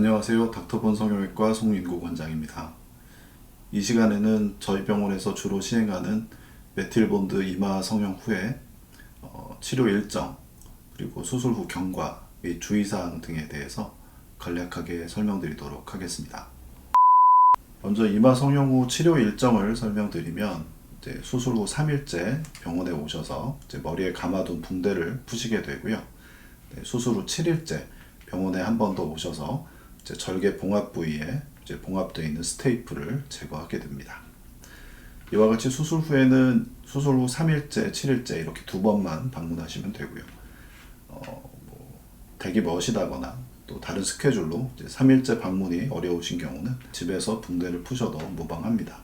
안녕하세요. 닥터본 성형외과 송인국 원장입니다. 이 시간에는 저희 병원에서 주로 시행하는 메틸본드 이마 성형 후에 어, 치료 일정 그리고 수술 후 경과 및 주의사항 등에 대해서 간략하게 설명드리도록 하겠습니다. 먼저 이마 성형 후 치료 일정을 설명드리면 수술 후 3일째 병원에 오셔서 머리에 감아둔 붕대를 푸시게 되고요. 네, 수술 후 7일째 병원에 한 번 더 오셔서 절개 봉합 부위에 이제 봉합되어 있는 스테이프를 제거하게 됩니다. 이와 같이 수술 후에는 수술 후 3일째, 7일째 이렇게 두 번만 방문하시면 되고요. 어, 뭐 대기 머시다거나 또 다른 스케줄로 이제 3일째 방문이 어려우신 경우는 집에서 붕대를 푸셔도 무방합니다.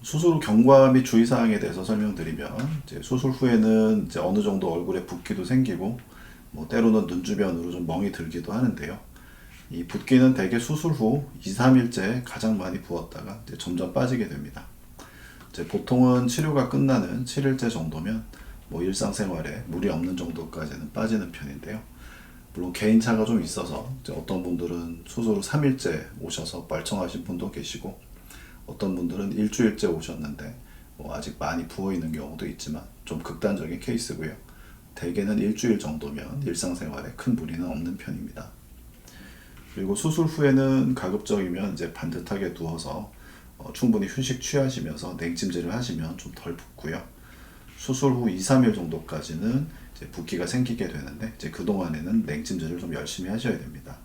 수술 후 경과 및 주의사항에 대해서 설명드리면 수술 후에는 어느 정도 얼굴에 붓기도 생기고 뭐 때로는 눈 주변으로 좀 멍이 들기도 하는데요. 이 붓기는 대개 수술 후 2, 3일째 가장 많이 부었다가 점점 빠지게 됩니다. 보통은 치료가 끝나는 7일째 정도면 뭐 일상생활에 무리 없는 정도까지는 빠지는 편인데요. 물론 개인차가 좀 있어서 어떤 분들은 수술 후 3일째 오셔서 멀쩡하신 분도 계시고 어떤 분들은 일주일째 오셨는데 뭐 아직 많이 부어 있는 경우도 있지만 좀 극단적인 케이스고요. 대개는 일주일 정도면 일상생활에 큰 무리는 없는 편입니다. 그리고 수술 후에는 가급적이면 이제 반듯하게 누워서 어, 충분히 휴식 취하시면서 냉찜질을 하시면 좀 덜 붓고요. 수술 후 2, 3일 정도까지는 이제 붓기가 생기게 되는데 이제 그 동안에는 냉찜질을 좀 열심히 하셔야 됩니다.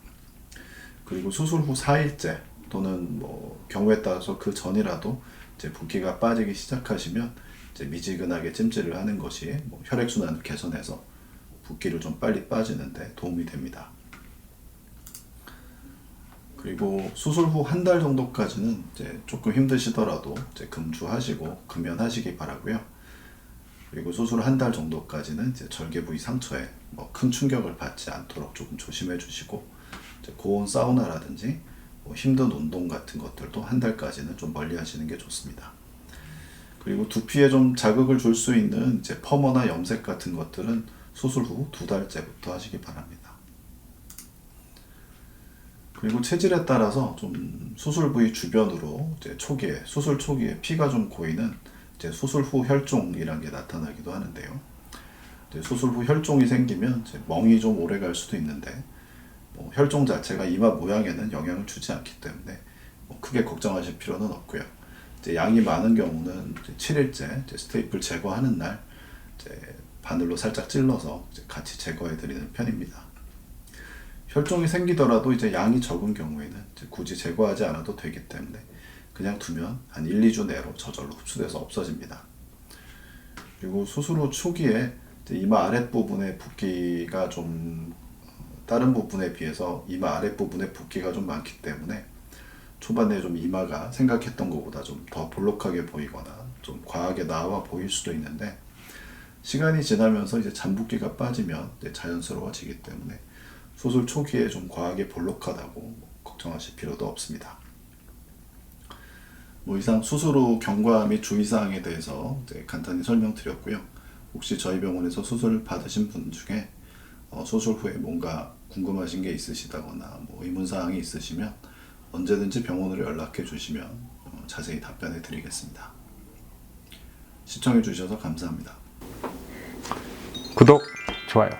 그리고 수술 후 4일째 또는 뭐 경우에 따라서 그 전이라도 이제 붓기가 빠지기 시작하시면 미지근하게 찜질을 하는 것이 뭐 혈액 순환을 개선해서 붓기를 좀 빨리 빠지는데 도움이 됩니다. 그리고 수술 후 한 달 정도까지는 이제 조금 힘드시더라도 이제 금주하시고 금연하시기 바라고요. 그리고 수술 한 달 정도까지는 이제 절개 부위 상처에 뭐 큰 충격을 받지 않도록 조금 조심해 주시고 고온 사우나라든지 뭐 힘든 운동 같은 것들도 한 달까지는 좀 멀리 하시는 게 좋습니다. 그리고 두피에 좀 자극을 줄 수 있는 이제 펌머나 염색 같은 것들은 수술 후 두 달째부터 하시기 바랍니다. 그리고 체질에 따라서 좀 수술 부위 주변으로 이제 초기에 수술 초기에 피가 좀 고이는 이제 수술 후 혈종이라는 게 나타나기도 하는데요. 수술 후 혈종이 생기면 멍이 좀 오래 갈 수도 있는데 뭐 혈종 자체가 이마 모양에는 영향을 주지 않기 때문에 뭐 크게 걱정하실 필요는 없고요. 양이 많은 경우는 이제 7일째 이제 스테이플 제거하는 날 바늘로 살짝 찔러서 같이 제거해 드리는 편입니다. 혈종이 생기더라도 이제 양이 적은 경우에는 굳이 제거하지 않아도 되기 때문에 그냥 두면 한 1, 2주 내로 저절로 흡수돼서 없어집니다. 그리고 수술 후 초기에 이마 아랫부분의 붓기가 좀 어, 다른 부분에 비해서 이마 아랫부분에 붓기가 좀 많기 때문에 초반에 좀 이마가 생각했던 것보다 좀 더 볼록하게 보이거나 좀 과하게 나와 보일 수도 있는데 시간이 지나면서 이제 잠붓기가 빠지면 이제 자연스러워지기 때문에 수술 초기에 좀 과하게 볼록하다고 걱정하실 필요도 없습니다. 뭐 이상 수술 후 경과 및 주의사항에 대해서 간단히 설명드렸고요. 혹시 저희 병원에서 수술 받으신 분 중에 어, 수술 후에 뭔가 궁금하신 게 있으시다거나 뭐 의문사항이 있으시면 언제든지 병원으로 연락해 주시면 어, 자세히 답변해 드리겠습니다. 시청해 주셔서 감사합니다. 구독, 좋아요.